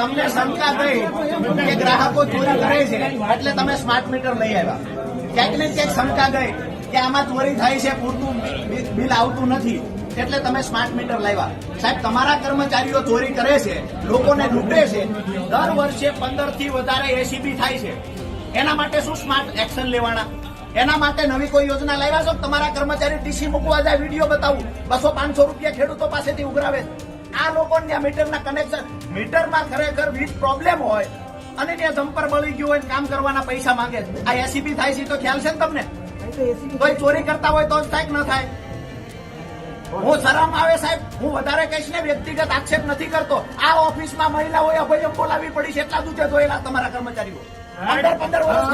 તમને શંકા થઈ કે ગ્રાહકો ચોરી કરે છે, એટલે તમે સ્માર્ટ મીટર લઈ આવ્યા. ક્યાંક ને ક્યાંક શંકા ગઈ કે આમાં ચોરી થાય છે, પૂરતું બિલ આવતું નથી, એટલે તમે સ્માર્ટ મીટર લાવ્યા. સાહેબ, તમારા કર્મચારીઓ ચોરી કરે છે, લોકોને લૂંટે છે, દર વર્ષે પંદરથી વધારે એસીબી થાય છે. એના માટે શું સ્માર્ટ એક્શન લેવાના? એના માટે નવી કોઈ યોજના લાવ્યા છો? તમારા કર્મચારી ટીસી મૂકવા જાય, વીડિયો બતાવું. બસો પાંચસો રૂપિયા ખેડૂતો પાસેથી ઉઘરાવે છે. આ લોકોને ત્યાં મીટરના કનેક્શન મીટરમાં ખરેખર વીજ પ્રોબ્લેમ હોય અને ત્યાં જમ્પર બળી ગયું હોય કામ કરવાના પૈસા માંગે છે આ એસીબી થાય છે તો ખ્યાલ છે ને તમને કોઈ ચોરી કરતા હોય તો જ થાય ન થાય હું શરમ આવે સાહેબ હું વધારે કહીશ ને વ્યક્તિગત આક્ષેપ નથી કરતો આ ઓફિસમાં મહિલાઓએ અભયમ બોલાવી પડી છે એટલા દૂધે ધોયેલા તમારા કર્મચારીઓ પંદર પંદર વર્ષ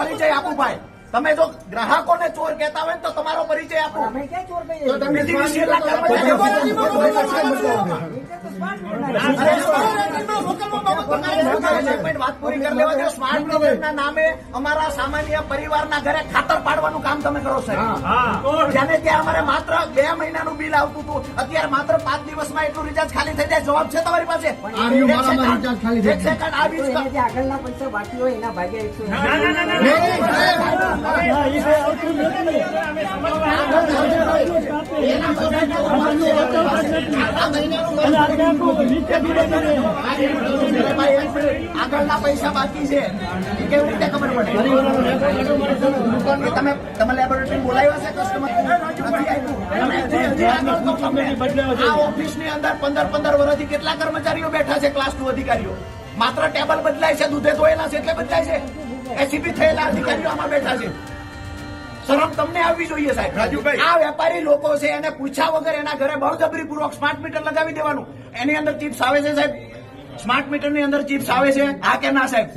પરિચય આપું ભાઈ તમે જો ગ્રાહકોને ચોર કહેતા હોય તો તમારો પરિચય આપો તો તમે સીધી કર્મચારીઓ વાત પૂરી કરી લેવા સ્માર્ટ મીટરના નામે અમારા સામાન્ય પરિવારના ઘરે ખાતર પાડવાનું કામ તમે કરો સાહેબ જાને ત્યાં અમારે માત્ર બે મહિનાનું બિલ આવતું હતું અત્યારે માત્ર પાંચ દિવસમાં એટલું રિચાર્જ ખાલી થઈ જાય જવાબ છે તમારી પાસે આગળના પૈસા બાકી હોય એના ભાગે ઓફિસની અંદર પંદર પંદર વર્ષથી કેટલા કર્મચારીઓ બેઠા છે? ક્લાસ ટુ અધિકારીઓ. માત્ર ટેબલ બદલાય છે, દૂધે ધોયેલા છે, એટલે બદલાય છે. એસીપી થયેલા અધિકારીઓ આમાં બેઠા છે. શરમ તમને આવવી જોઈએ સાહેબ. રાજુભાઈ. આ વેપારી લોકો છે એને પૂછ્યા વગર એના ઘરે બળજબરી પૂર્વક સ્માર્ટ મીટર લગાવી દેવાનું. એની અંદર ચિપ્સ આવે છે સાહેબ? સ્માર્ટ મીટરની અંદર ચિપ્સ આવે છે? હા કે ના સાહેબ?